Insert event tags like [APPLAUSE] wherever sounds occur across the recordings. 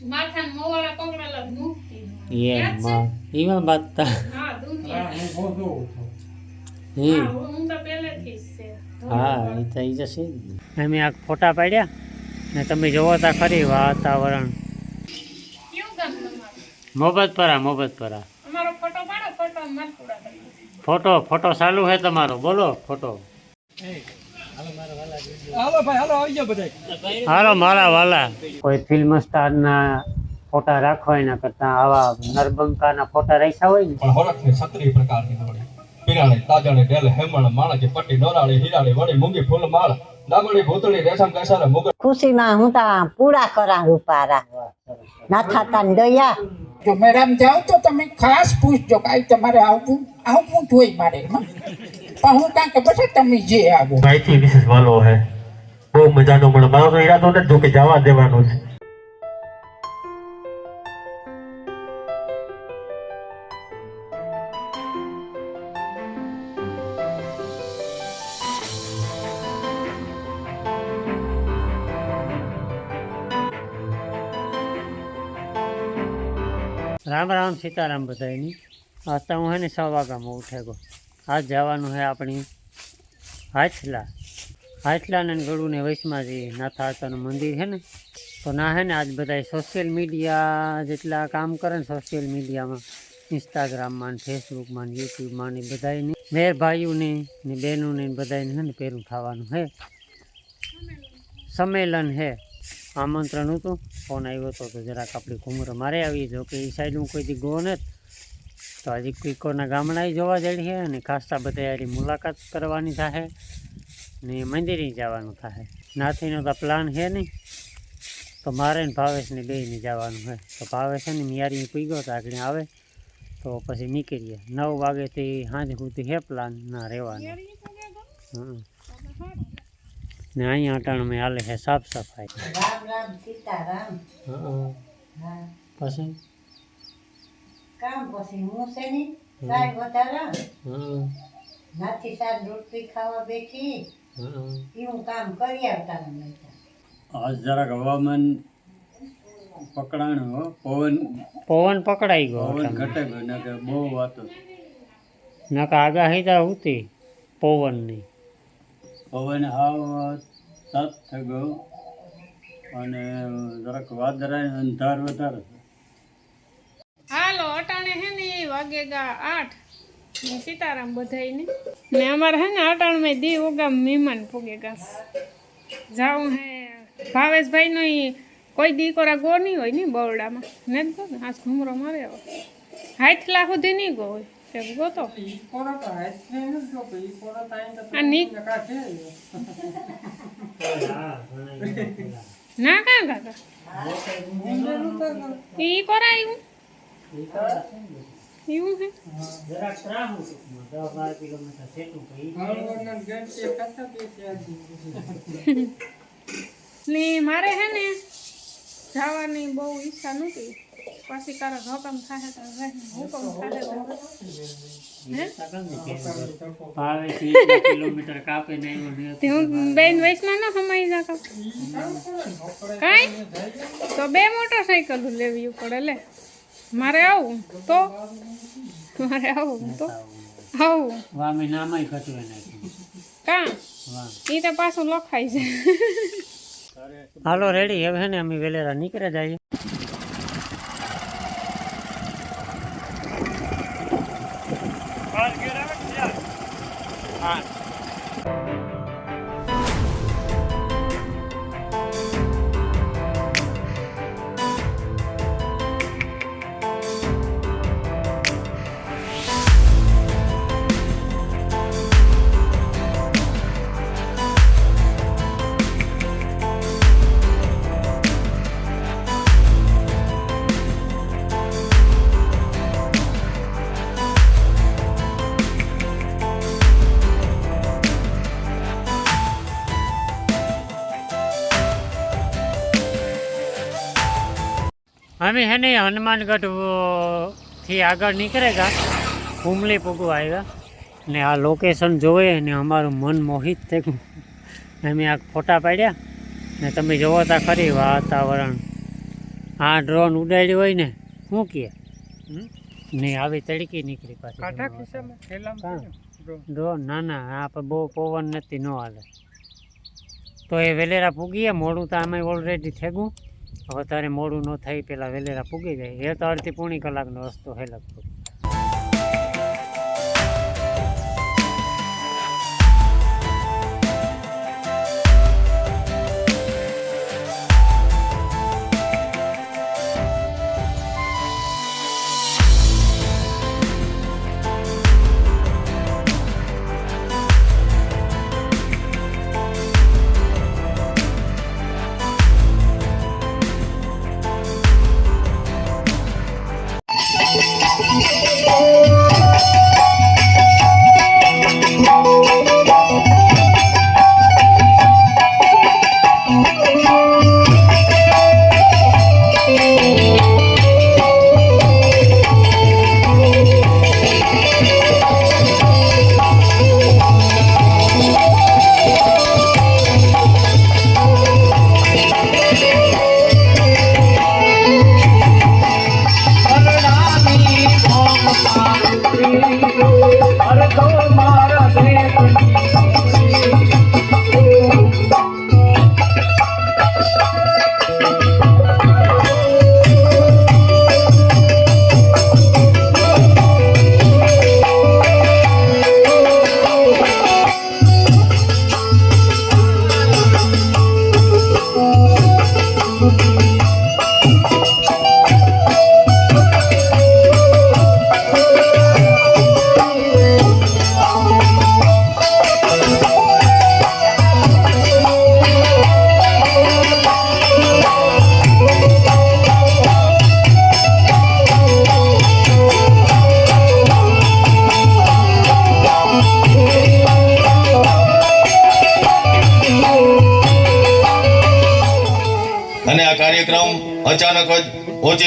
માથાને મોવાળા પકડેલા મુક્તિ એમ એમાં બાતતા હા. દુનિયા. હે હા, હું તો પહેલેથી જ છે. હા એ થઈ જશે અમે આ ફોટા પાડ્યા ને તમે જોવો તા ખરી વાતાવરણ. મોબત પરા અમારો ફોટો પાડો ફોટો ફોટો ફોટો ચાલુ છે તમારો. બોલો ફોટો. હાલો ભાઈ હાલો આવી જાઓ બધા હાલો મારા વાલા. કોઈ ફિલ્મ સ્ટારના ફોટા રાખવા એના કરતા આવા નરબંકાના ફોટા રાખ્યા હોય ને? પણ હરખને છત્રી પ્રકારની પીરાણી તાજણે ડેલ હેમણ માણકી પટ્ટી નોરાળે હીરાળે વળી મૂંગી ફૂલ માળ ડાબડી ભૂતળી રેશમ કેસર મુગટ ખુશીમાં હું તા પૂરા કરા રૂપારા ના થતા ને દયા. જો મેડમ જાઓ તો તમે ખાસ પૂછજો કે તમારે આવવું આવવું જોઈ મારે પણ હું કાંઈ કે પછી તમે જે આવો. માહિતી વિશેષ વાલો હે. બહુ મજાનો મળે મારો તો ઈરાદો નથી જો જવા દેવાનો છે. રામ રામ સીતારામ બધાની આજ તો હું હે ને સવા વાગ્યામાં ઉઠે ગયો આજ જવાનું છે આપણી હાથલા. હાથલા ને ગળું ને વૈશમાં જે નાથા મંદિર છે ને, તો ના હે ને આજ બધા સોશિયલ મીડિયા જેટલા કામ કરે ને સોશિયલ મીડિયામાં ઇન્સ્ટાગ્રામમાં ને ફેસબુકમાં ને યુટ્યુબમાં ને બધાને મેર ભાઈઓને ને બહેનોને બધાને છે ને પહેરું થવાનું હે. સંમેલન હે. આમંત્રણ હતું, ફોન આવ્યો હતો તો જરાક આપણી ઘુમરો મારે આવી, જો કે એ સાઈડ હું કોઈ દી ગયો નથી તો હજી કોઈકોના ગામડાએ જોવા જઈએ અને ખાસા બધા યારી મુલાકાત કરવાની થાય ને મંદિરે જવાનું થાય. નાથીનો તો પ્લાન છે નહીં. તો મારે ને ભાવેશને બેને જવાનું છે. તો ભાવેશ છે ને મિયારી પીગો તો આગળ આવે. તો પછી નીકળીએ. નવ વાગેથી સાંજ સુધી છે પ્લાન ના રહેવાનું. હં ને અહીંયા અટાણમાં હાલે છે સાફ સફાઈ. રામ રામ સીતારામ હં હા. પછી? કામ પછી હું છે ને સાહેબ વધારા. નાથી સાહેબ રોટલી ખાવા બેઠી. હં એવું કામ કરી આવતા આજ જરાક હવામાન પકડાણું પવન. પવન પકડાઈ ગયો પવન. ઘટે ગયો ને કે બહુ વાતો. નકા આગાહી તો હતી પવનની. પવન હાવ સાત થઈ ગયો. અને જરાક વાદળા અંધાર વધારે. હાલો અટાણે હે ને એ વાગે ગા આઠ. ને સીતારામ બધાયને. ને અમારે હે ને અટાણમાં દી ઉગામ મહેમાન પૂગે ગાસ જાઉં હે ભાવેશભાઈ નો કોઈ દીકરા ગો નહીં હોય ને બરોડામાં ને જ ગો ને આજ ઘુમરો મારે આવે હાથલા સુધી નહીં ગો હોય. તે. ગોતો ના કાં કાકા? ઈ કરાયું? એવું હે ને મારે હે ને જવાની બહુ ઈચ્છા નહોતી. પાછી કારક હુકમ થાય તો હુકમ થાય તો વીસ કિલોમીટર કાપે ને આવ્યો ને તે હું બેન વૈશમાં ન સમાઈ જા કાંઈ? તો બે મોટરસાઇકલ લેવી પડે લે. મારે આવું તો? મારે આવું તો? આવું. વામે નામય ખતવે નાખ્યું કા? વાહ એ તો પાછું લખાય છે. હાલો રેડી. હવે ને અમે વેલેરા નીકળે જઈએ. અમે હે ને હનુમાનગઢ અ, થી આગળ નીકળેગા. હુમલી પૂગવા આવ્યા ને આ લોકેશન જોવે ને અમારું મન મોહિત થઈ ગયું અમે આ ફોટા પાડ્યા. ને તમે જોવો તા ખરી વાતાવરણ. આ ડ્રોન ઉડાડ્યું હોય ને શું કહે ને આવી તડકી નીકળી પાછી. ડ્રોન ના? ના આ બહુ પવન નથી ન હાલે. તો એ વેલેરા પૂગીએ મોડું તો આમાં ઓલરેડી થેગું. હવે તારે મોડું ન થાય પહેલાં વેલેરા પૂગી જાય. એ તો અડધી પોણી કલાકનો રસ્તો છે લગભગ.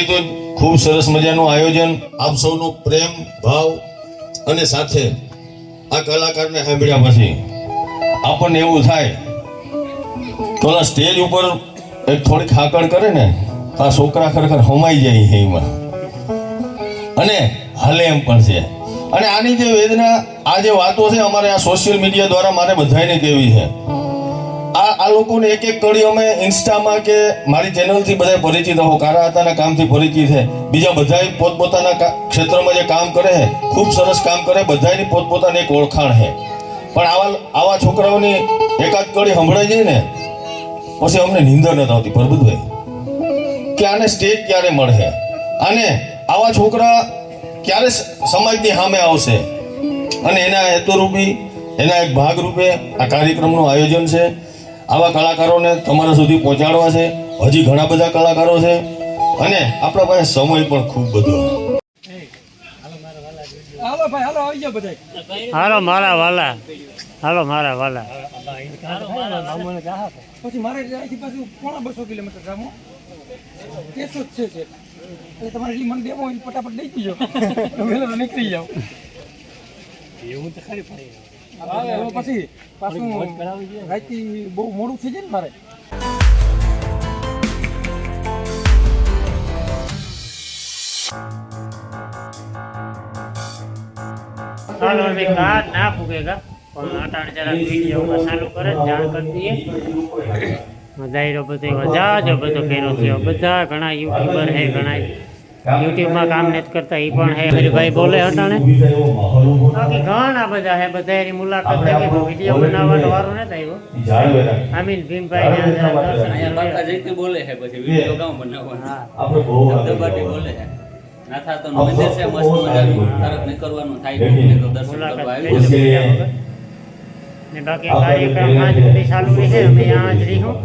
જ ખૂબ સરસ મજાનું આયોજન આપ સૌનો પ્રેમ, ભાવ અને સાથે આ કલાકારને સાંભળ્યા પછી આપણને એવું થાય તો સ્ટેજ ઉપર એક થોડીક હાકડ કરે ને આ છોકરા ખરેખર હમાઈ જાય છે એમાં. અને હાલે એમ પણ છે. અને આની જે વેદના, આ જે વાતો છે, અમારે આ સોશિયલ મીડિયા દ્વારા મારે બધાને કહેવી છે. આ આ લોકોને એક એક કડી અમે ઇન્સ્ટામાં કે મારી ચેનલથી બધા પરિચિત હો. કારા હતાના કામથી પરિચિત છે બીજા બધાય પોતપોતાના ક્ષેત્રમાં જે કામ કરે છે ખૂબ સરસ કામ કરે બધાની પોતપોતાની એક ઓળખાણ છે પણ આવા આવા છોકરાઓની એકાદ કડી સંભળાઈ જાય ને, પછી અમને નિંદર નથી આવતી પરબુદભાઈ કે આને સ્ટેજ ક્યારે મળે? અને આવા છોકરા ક્યારે સમાજની સામે આવશે? અને એના હેતુરૂપી, એના એક ભાગ રૂપે આ કાર્યક્રમનું આયોજન છે. આવા કલાકારોને તમારા સુધી પહોંચાડવા છે. હજી ઘણા બધા કલાકારો છે. અને આપણા પાસે સમય પણ ખૂબ બધો. હાલો ભાઈ હાલો આવી જાઓ બધા હાલો મારા વાલા. હાલો મારા વાલા. પછી મારે પાછું પોણા બસો કિલોમીટર જામો કેસો જ છે છે એટલે તમારે જે મને એ ફટાફટ દઈ દીજો વહેલો નીકળી જાઓ. એવું તો ખરી પછી પાછું રાતથી બહુ મોડું થઈ જાય ને મારે. ચાલો હવે કા ના પૂગેગા પણ અટાણે જરા વિડીયોમાં ચાલુ કરે જાણ કરી દઈએ. દાયરો બધો જાજો બધો કર્યો થયો બધા ઘણા યુટ્યુબર હે ઘણા યુટ્યુબમાં કામ નથી કરતા એ પણ હે હરિભાઈ બોલે અટાણે. બાકી ઘણા બધા હે બધા એની મુલાકાત થઈ ગઈ વીડિયો બનાવવાનો વારો નથી આવ્યો. આમીન ભીમભાઈ ને દર્શન બાકા જઈથી બોલે છે પછી વીડિયો ગામ બનાવવાનો. હા. આપણે બહુ દબાટી બોલે છે. ના થાતો મંદિર છે મસ્ત મજાનું. તરત નીકળવાનું થાય કોકને તો દર્શન કરવા મુલાકાત આવી થઈ છે બીજા વગર. ને બાકી કાર્યક્રમ આજ સુધી ચાલુ રહે અમે ત્યાં જ રહીશું.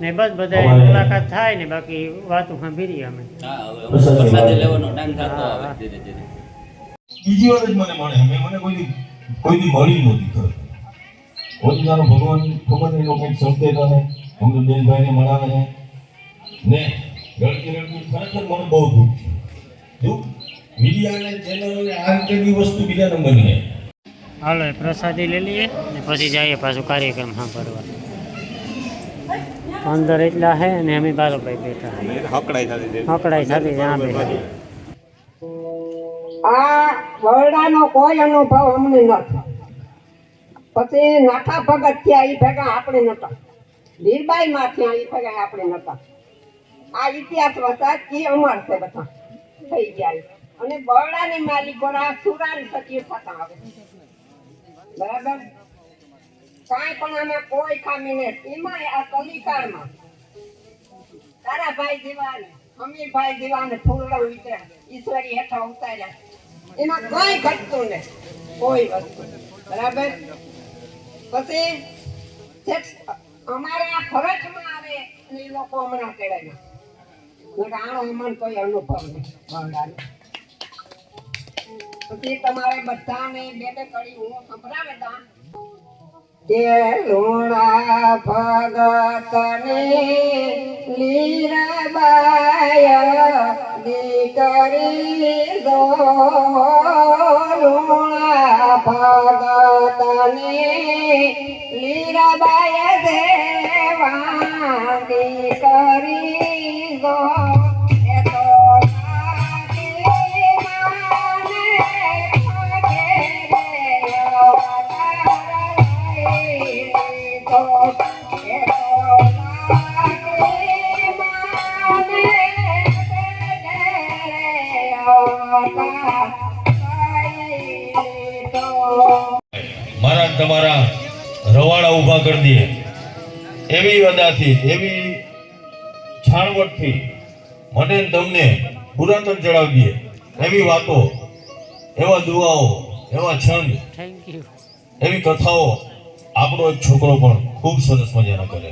ને બસ બધા મુલાકાત થાય ને બાકી વાતો સાંભળીએ અમે. હા હવે અમુક પ્રસાદી લેવાનો ટાઈમ થતો આવે ધીરે ધીરે. બીજી વાર જ મને મળે. મેં મને કોઈ કોઈ દી મળી નહોતી ખરેખર. કોઈ ભગવાન ખબર નહીં લોકો સમજે સંકેત અમને બેનભાઈને મળાવે છે ને ગળતી રડતી ખરેખર મને બહુ દુઃખ છે. દુઃખ? મીડિયાને આ રીતે બી વસ્તુ બીજા નંબરની હાલો પ્રસાદી લઈ લઈએ ને પછી જઈએ પાછું કાર્યક્રમ સાંભળવા. અંદર એટલા હે ને અમે બારોબાઈ બેઠા હકડાઈ થતી જ્યાં બેઠા આ વરડાનો કોઈ અનુભવ અમને નથી પછી નાખા ભગત થયા એ ભેગા આપણે નતા. લીરબાઈ માં થયા એ ભેગા આપણે નતા. આ ઇતિહાસ હતા એ અમાર છે બધા. થઈ ગયા. અને બરડાની માલિકોના સુરાની સચિવ થતા આવે. બરાબર? કાંઈ પણ આમાં કોઈ ખામી નથી. એમાં આ કલિકાળમાં તારા ભાઈ દીવાન અમીરભાઈ દીવાન ફૂલડા વિતર્યા ઈશ્વરી હેઠા ઉતાર્યા. એમાં કઈ ઘટતું નહીં કોઈ વસ્તુ બરાબર? પછી અમારે આ ફરજમાં આવે એ લોકો હમણાં કેળાય આનો અમને કોઈ અનુભવ નહીં. પછી તમારે બધાને બે બે કડી હું સંભળાવે તા કે લુણા ભગતને લીરાબાય દીકરી દો લુણા ભગતને લીરાબાય દેવા દીકરી દો મારા તમારા રવાડા ઊભા કરી દે એવી અદાથી એવી છાણવટથી મને તમને પુરાતન ચડાવી દે એવી વાતો એવા દુવાઓ એવા છંદ એવી કથાઓ આપણો એક છોકરો પણ ખૂબ સરસ મજાનો કરે.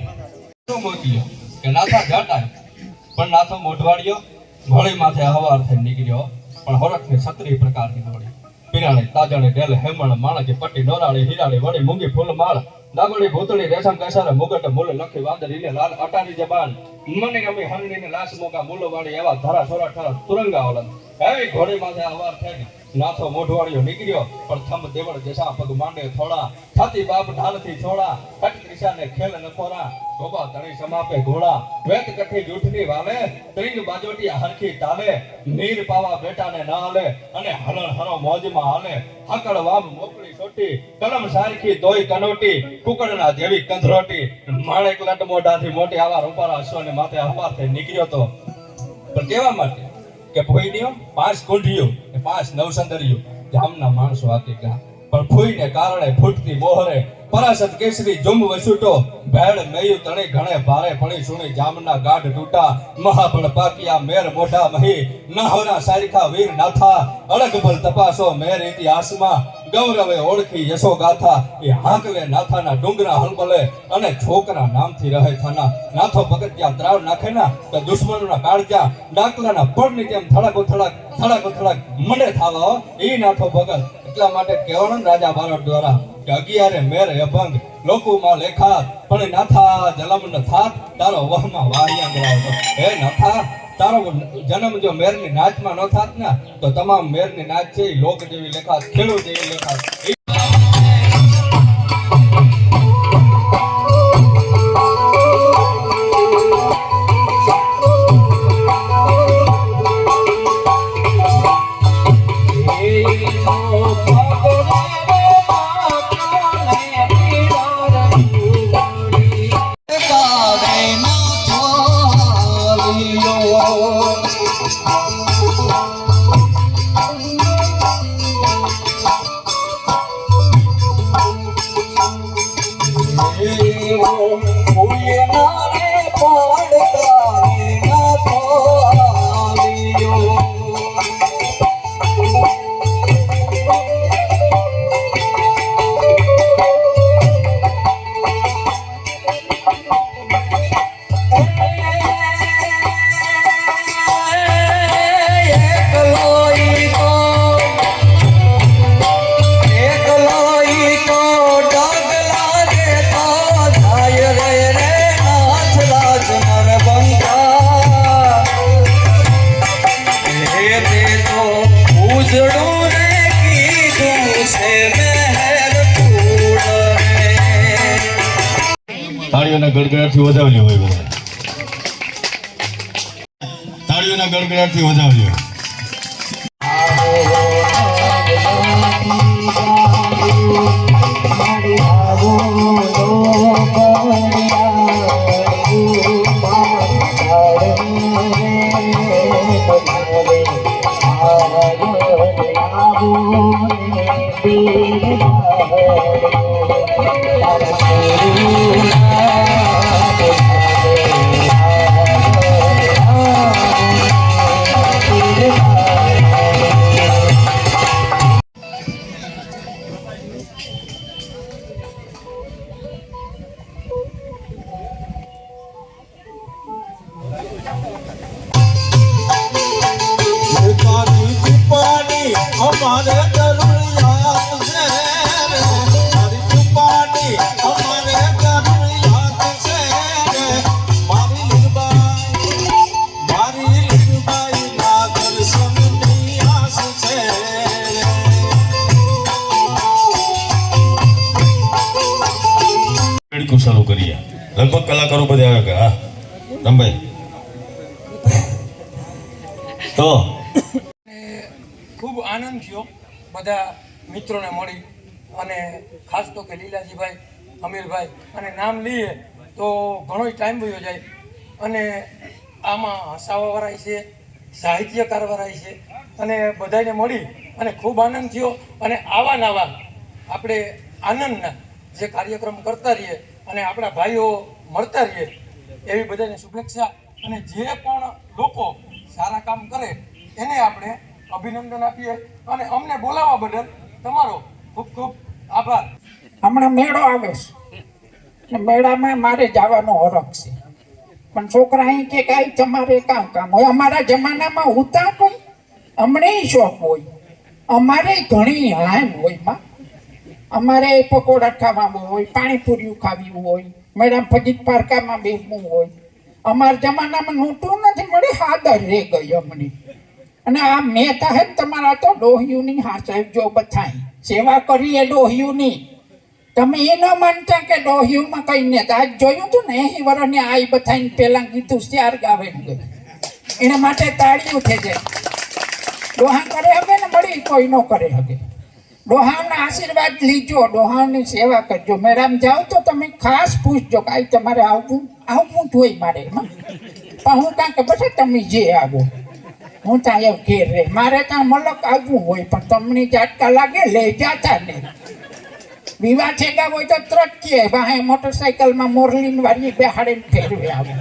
પણ નાથો મોઢવાડ્યો ઘોડી માથે હવાર થઈ નીકળ્યો, પણ હોરખની છત્રી પ્રકારની દોડી પીરાણે તાજણે ડેલ, હેમણ, માણકે પટ્ટી, નોરાળી, હિરાળે, વળી મૂંગી ફૂલ માળ દાગોડી ભૂતળી, રેશમ, કસારે, મુગટ મૂલ લખી, વાંદરીને લાલ, અટારી જબાન, મને ગમી હરણીને લાશ મોગા મૂલો વાળી એવા ધરા સોરા ઠરા, તુરંગા ઓલન એવી ઘોડી માથે હવાર થઈ નાથો મોઢવાળીઓ નીકળ્યો, પણ થંભ દેવળ જસા પગ માંડે થોડા, છાતી બાપ ઢાલથી છોડા, કટ ત્રિશાને ખેલ નખોરા ગોબા તણી સમાપે ઘોડા, વેત કઠી જૂઠની વાલે, ત્રીન બાજોટી હરખી તાલે, નીર પાવા બેટાને ના હાલે અને હરણ હરો મોજમાં હાલે હાકડ વામ મોકળી સોટી, કલમ સારખી દોઈ કનોટી, કુકડના જેવી કંધરોટી માણેક લટ મોઢાથી મોટી આવા રૂપારા અશ્વને માથે હવાર થઈ નીકળ્યો તો. પણ કેવા માટે? કે ભોઈનીઓ પાંચ કોઢીઓ ને પાંચ નવસંદરીઓ ગામના માણસો આકે ગા પણ ફૂઈને કારણે ફૂટતી મોહરે પરાસત કેસરી જુમ વસુટો, ભેળ મેયુ તણે ઘણે ભારે પડી સુણી જામના ગાઢ ટૂટા મહાબળ પાકિયા, મેર મોઢા મહી નાહોના સારિખા વીર નાથા અળગભલ તપાસો મેર ઇતિહાસમાં ગૌરવે ઓળખી યશો ગાથા એ હાંકલે નાથાના ડુંગરા હલબલે અને છોકરા નામથી રહે થાના. નાથો ભગત જ્યાં ત્રાવ નાખે ના, તો દુશ્મનોના કાળજા ડાકલાના પડની તેમ થડક ઉથડક થડાકો થડાક મને થાવા એ નાથો ભગત એટલા માટે કેવાણંદ રાજા બારડ દ્વારા કે અગિયારે મેર અભંગ લોકોમાં લેખાત પણ નાથા જલમ ન થાત તારો વહમાં વાળિયા ગવાતો હે નાથા તારો જન્મ જો મેરની નાચમાં ન થાત ને તો તમામ મેરની નાચ છે લોક જેવી લેખાત ખેડૂત જેવી લેખાત Oh. ગડગડાટથી વધાવજો ભાઈ બધા તાળીઓના ગડગડાટથી વધાવજો. તો. ખૂબ આનંદ થયો બધા મિત્રોને મળી અને ખાસ તો કે લીલાજીભાઈ, અમીરભાઈ અને નામ લઈએ તો ઘણો ટાઈમ વયો જાય. અને આમાં હસાવાવાળાય છે, સાહિત્યકારવાળાય છે અને બધાને મળી અને ખૂબ આનંદ થયો અને આવા નવા આપણે આનંદના જે કાર્યક્રમ કરતા રહીએ અને આપણા ભાઈઓ મળતા રહીએ એવી બધાને શુભેચ્છા અને જે પણ લોકો સારા કામ કરે, એને આપણે અભિનંદન આપીએ અને અમને બોલાવવા બદલ તમારો ખૂબ ખૂબ આભાર. હમણાં મેળો આવે છે. મેળામાં મારે જવાનો હરખ છે. પણ છોકરા અહીં કે કાંઈ તમારે કામ કામ હોય? અમારા જમાનામાં ઉતા કોઈ અમને શોખ હોય. અમારે ઘણી હામ હોય, માં. અમારે પકોડા ખાવા હોય પાણીપુરી ખાવી હોય મેડમ ફજીત પારકામાં બેસવું હોય. અમારા જમાનામાં નોટું નથી મળે હાદર રે ગઈ અમને. અને આ મેં સાહેબ તમારા તો ડોહિયુની હા સાહેબ, જો બધાય સેવા કરીએ ડોહિયુની તમે એ ન માનતા કે ડોહિયુમાં કઈ ને આજ જોયું હતું ને એ વરને આઈ બધાને પેલા કીધું ત્યાર ગાવે એના માટે તાળીઓ થઈ જાય ડોહા કરે હવે ને મળી કોઈ ન કરે હવે. ડોહાના આશીર્વાદ લીજો, ડોહાની સેવા કરજો. મેડમ, જાઓ તો તમે ખાસ પૂછજો કાંઈ તમારે આવવું? આવવું હું જોઈ મારે પણ હું કાંઈ કે પછી તમે જે આવો. હું ત્યાં એવું ઘેર રે મારે ત્યાં મલક આવવું હોય, પણ તમને ઝાટકા લાગે લઈ જાતા ને. વિવાહ છેગા હોય તો ત્રટકીએ વાહે મોટરસાઇકલમાં મોરલીન વાળી બેહાડીને ફેરવે આવે.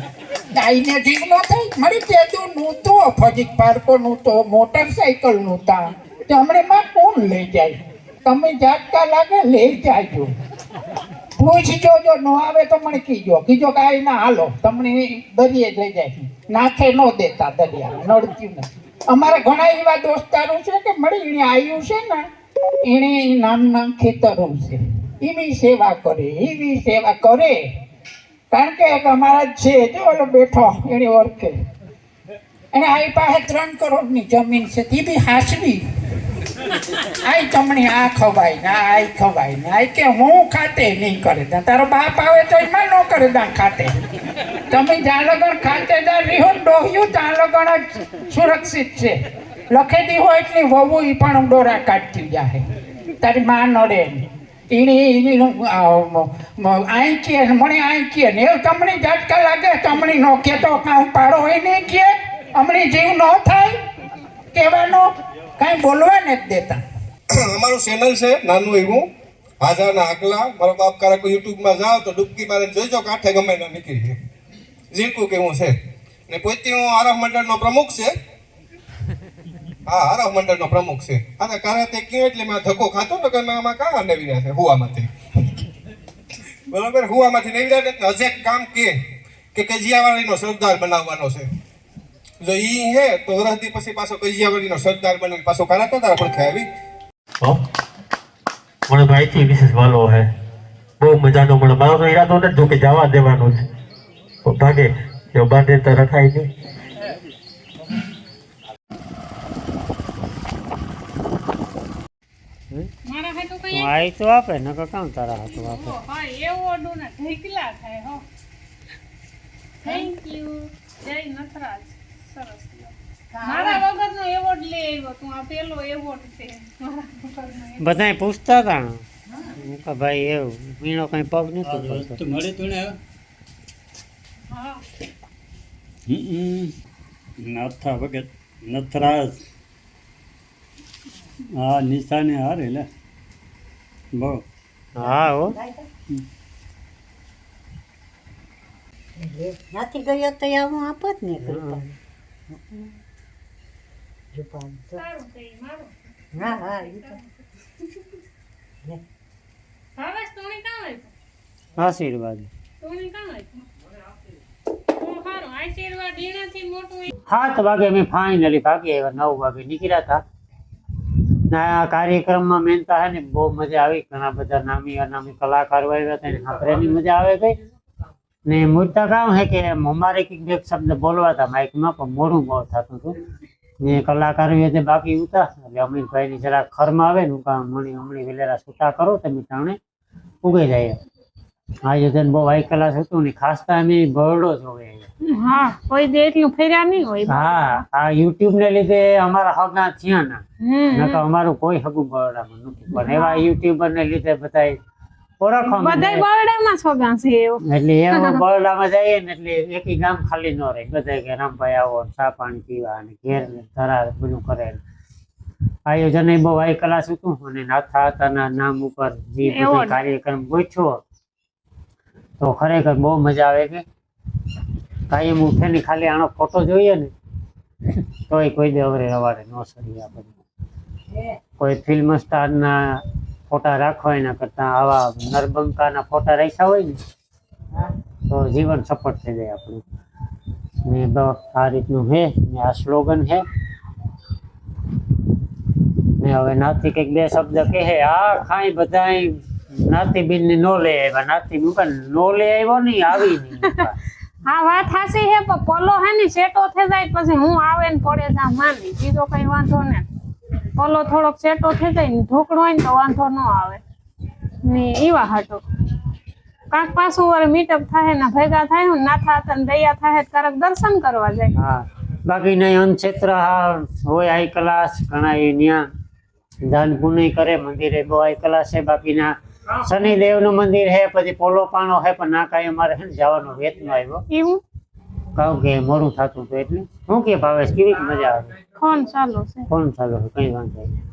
ગાયને જીવ ન થાય, મળી તેતું નું તો ફજીક પાર્કો નું તો મોટરસાઇકલનું તા હમણે કોણ લઈ જાય? તમે ઝાટકા લાગે લઈ જાયજો પૂછજો જો ન આવે તો મને કીજો. કીજો કે આઈ ના, હાલો, તમને દરિયે લઈ જાય નાખે ન દેતા દરિયા નડતું નથી. અમારે ઘણા એવા દોસ્તારો છે કે મળી એને આવ્યું છે ને, એને નામના ખેતરો છે. એવી સેવા કરે એવી સેવા કરે. કારણ કે એક અમારા છે, જો ઓલો બેઠો, એને ઓળખે. અને આ પાસે ત્રણ કરોડની જમીન છે તે બી હાસવી. આઈ તમને આ ખવાય ને આઈ ખવાય ને આઈ કે હું ખાતે નહીં કરે દા તારો બાપ આવે તો એમાં ન કરે દા ખાતે. તમે જ્યાં ખાતે દા રિહોન ડોહ્યું લગન જ સુરક્ષિત છે. લખેલી હોય એટલી વહુ એ પણ ડોરા કાઢતી જાહે. તારી માં નડે એને એની આઈ કે મને આઈ ને એવું તમને ઝાટકા લાગે, તમને નો કે તો કાં પાડો હોય નહીં કે અમને જીવ ન થાય, કહેવાનો. કાંઈ બોલવા નથી દેતા. [COUGHS] અમારું ચેનલ છે, નાનું એવું. હાજાના આગલા મારો બાપ કારક યુટ્યુબમાં જાઓ તો ડૂબકી મારે જોઈજો કાંઠે ગમે ના નીકળી જાય જીરકું કેવું છે. ને પોતે હું આરવ મંડળનો પ્રમુખ છે. હા, આરવ મંડળનો પ્રમુખ છે. અને કારણ તે કયો એટલે મેં ધક્કો ખાતો ને કે આમાં કાં રહ્યા છે, હુવામાંથી. બરાબર? હુવામાંથી રહ્યા ને હજે કામ કે કે કજિયાવાળીનો સરદાર બનાવવાનો છે. જો ઈ હે તો વરસથી પછી પાછો કજિયાવાળીનો સરદાર બની પાછો કાઢતો તારા પડખે આવી? હો? મને ભાઈથી વિશેષ વાલો હે. બહુ મજાનો મને મારો તો ઈરાદો નથી જો કે જવા દેવાનો છે. તો ભાગે જો બાંધે તો રખાય નહીં. આવી તો આપે નકર કામ તારા હાથું આપે. હા એવું ઓડું ને થાય હો. થેન્ક યુ જય નથરાજ સરસ. મારા વગરનો એવોર્ડ લઈ આવ્યો તું આ પેલો એવોર્ડ છે. બધાય પૂછતા હતા હું. કે ભાઈ એવું વીણો કઈ પગ નથી તો મળે તો ને હા નાથા વગત નથરાજ. હા નિશાને હારે લે. બહુ. હા હો. નથી ગયો તો હું આપત ને કૃપા થઈ મારું હા હા ઈ તો ભાવેશ તુણી કામ આપ્યું આશીર્વાદ સાત વાગે અમે ફાઇનલી ભાગી આવ્યા નવ વાગે નીકળ્યા હતા ના આ કાર્યક્રમમાં મેન તો હે ને બહુ મજા આવી ઘણા બધા નામી અનામી કલાકારો આવ્યા હતા ને સાંભળવાની મજા આવે ગઈ ને મુદ્દા કામ હે કે અમારે કંઈક બે શબ્દ બોલવા હતા માઇકમાં પણ મોડું બહુ થતું હતું. ને કલાકારો એ બાકી ઉતા એટલે અમીરભાઈની જરા ખરમાં આવે ને કામ મણી હમણી વેલેરા છૂટા કરો તમે તાણે ઉગે જાય. આયોજન બહુ હાઈ ક્લાસ હતું ને ખાસ અમે બરડો હોય હા કોઈ દે એટલું ફેર્યા નહીં હોય. હા આ યુટ્યુબ ને લીધે અમારા હગા થયા ના નકર અમારું કોઈ હગું બરોડામાં નથી. પણ એવા યુટ્યુબર ને લીધે બધા ઓળખવા બધાય બરડામાં છોગા છે એવું. એટલે એમાં [LAUGHS] બરોડામાં જઈએ ને એટલે એકી ગામ ખાલી ન રહે. બધા કે રામભાઈ આવો ચા પાણી પીવા અને ઘેર ને ધરાર બધું કરે આયોજન એ બહુ હાઈ ક્લાસ હતું અને નાથા હતાના નામ ઉપર જે બધો કાર્યક્રમ ગોઠવો તો ખરેખર બહુ મજા આવે કે કાયમ ઉઠે ને ખાલી આનો ફોટો જોઈએ ને તોય કોઈ દે અવરે રવાડે ન સરી આપણને કોઈ ફિલ્મ સ્ટારના ફોટા રાખવા એના કરતાં આવા નરબંકાના ફોટા રાખ્યા હોય ને, તો જીવન સફળ થઈ જાય આપણું. ને આ રીતનું છે ને આ સ્લોગન છે ને હવે નાથી કંઈક બે શબ્દ કહે આ ખાઈ બધાય નાતી બિન ને નો લઈ આવ્યા નાતી મુકા નો લઈ આવ્યો નહીં આવી નહીં. હા વાત હાસી હે, પણ પલો હે ને, સેટો થઈ જાય, પછી હું આવે ને, પડે જા, માની, બીજો કઈ વાંધો ને. પલો થોડોક સેટો થઈ જાય ને ઢોકળો હોય ને તો વાંધો ન આવે. ને એવા હાટો. કાંક પાછું વાર મીટઅપ થાય ને ભેગા થાય ને નાથા હતા ને દયા થાય તારક દર્શન કરવા જાય. હા. બાકી નહીં અનક્ષેત્ર હા હોય આઈ ક્લાસ ઘણા એ ન્યા દાન પુણ્ય કરે મંદિરે બહુ આઈ ક્લાસ છે. બાકીના શનિદેવનું મંદિર હે પછી પોલો પાણો છે પણ ના કાંઈ અમારે જવાનો વેત ન આવ્યો એવું? કહું કે મોડું થતું હતું એટલે. શું કે ભાવેશ કેવી મજા આવે? ફોન ચાલુ છે. ફોન ચાલુ છે કઈ વાંધો નહીં.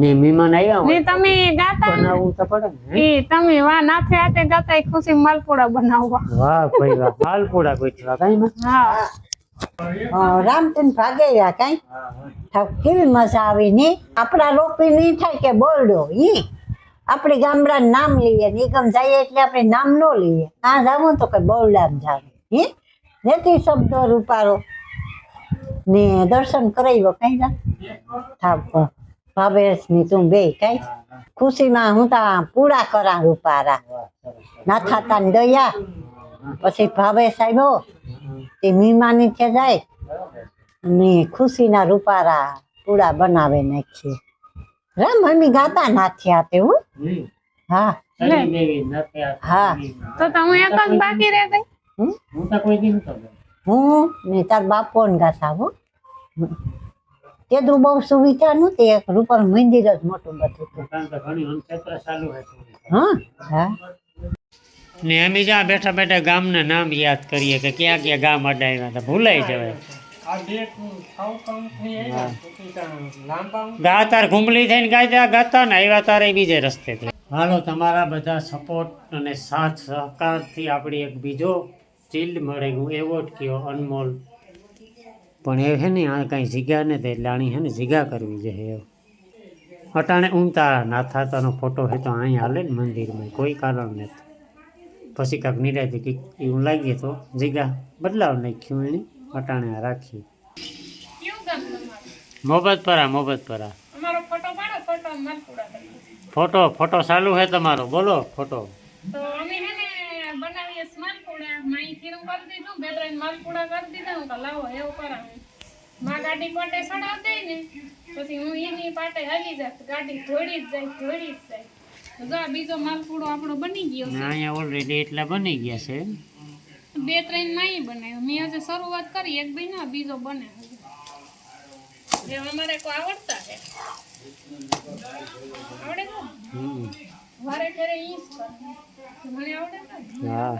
ને મહેમાન આવ્યા ને તમે ગાતા? ને બનાવવું તો પડે ને એ તમે વા નાથે આતે ગાતા ખુશી માલપુડા બનાવવા. વાહ ભાઈ વાહ. માલપુડા ગોઠવા કઈ માં હા. હા, રામચંદ ભાગે ગયા કાંઈ? કેવી મજા આવી ને? આપણા રોપી નહીં થાય કે બોલડો ઈ? આપણે ગામડા નામ લઈએ નિગમ જઈએ એટલે આપણે નામ ન લઈએ. આ જાવું તો કે બહુલામ જાવ હે? નથી શબ્દો રૂપારો ને દર્શન કરાવ્યો કઈ ના ભાવેશની તું બે કઈ. ખુશીમાં હું તા પૂરા કરા રૂપારા. ના થતા દયા. પછી ભાવેશ આવ્યો તે મીમાની છે જાય. ને ખુશીના રૂપારા પૂરા બનાવે નાખીએ રામ મમ્મી ગાતા નાથી તે હું. હા. હા. તો તમે એક જ બાકી રહે ગઈ હું? તો કોઈ દી નતો હું? ને તાર બાપો ને ગાતા હું? તે તો બહુ સુવિધા નહોતી એક રૂપર મંદિર જ મોટું બધું હા હા. ને અમે જ્યાં બેઠા બેઠા ગામના નામ યાદ કરીએ કે ક્યાં ક્યાં ગામ અડાવ્યા હતા ભૂલાઈ જવાય. ગા તાર. ઘુમલી થઈને ગાતા ગાતા ને આવ્યા તારે બીજે રસ્તે. હાલો તમારા બધા સપોર્ટ અને સાથ સહકારથી આપણી એક બીજો ચીલ્ડ મળે હું એવોર્ડ કયો અનમોલ. પણ એ છે ને આ કાંઈ જીગા ને તે એટલે આણી છે ને જીગા કરવી જોઈએ અટાણે ઊંઘતા ના થતાનો ફોટો છે તો અહીં હાલે ને મંદિરમાં કોઈ કારણ નથી. પછી કાંક નિરાયથી કંઈક એવું લાગીએ તો જીગા બદલાવ નાખ્યું એને અટાણે રાખી મોબતપરા માલપુડા ફોટો ફોટો ચાલુ છે તમારો બોલો ફોટો. તો અમે હે ને બનાવીએ છે માલપુડા માઈ ખીરું કરી દીધું બે ત્રણ માલપુડા કરી દીધા હું કે લાવો એવું કરાવે માં ગાડી પાટે ચડાવ દે ને પછી હું એની પાટે હાલી જાત ગાડી ધોડી જ જાય ધોડી જ જાય. જો બીજો માલપુડો આપણો બની ગયો છે. અહીંયા ઓલરેડી એટલા બની ગયા છે. બે ત્રણ નહીં બને મેં હજુ શરૂઆત કરી એક બી ના બીજો બને. જે અમારે કોઈ આવડતા છે? આવડે છે? વારે ઘરે ઈ જ કરે. મને આવડે હા.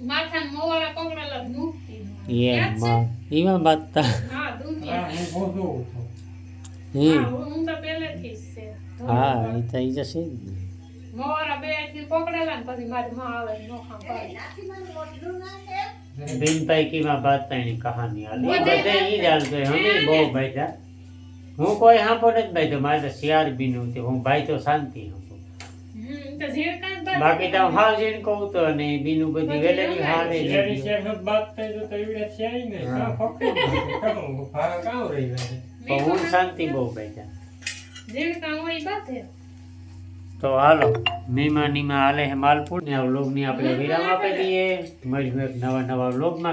માથાને મોવારા પકડેલા મૂકતી એ માં એમાં બાતતા હા દુનિયા. હું હમ. હા, હું તો પહેલેથી જ છે. હા એ તો એ જશે ને. મોવારા બેથી પકડેલા ને પછી મારી માં આવે ને નોખા કરે બિનભાઈ કીમાં બાતતાની કહાની આલી બધે ઈ જાણતો હમે બહુ ભાઈ હું કોઈ હાંપો નથી બાયધો મારે તો શિયાર બીનું છે. હું ભાઈ તો શાંતિ હાંભો હમ તો ઝીણકા જ બાજુ બાકી તો હાલ જેને કહું તો ને બીનું બધી શેર બાત થઈ તો તો એવડે છે ને કાં ફક્ત કાં ભારા રહી જાય. તો હું શાંતિ બહુ હોય બાધે? તો હાલો મહેમાનીમાં હાલે હે માલપુર. ને આ વ્લોગની આપણે વિરામ આપી દઈએ. મળીશું એક નવા નવા વ્લોગમાં.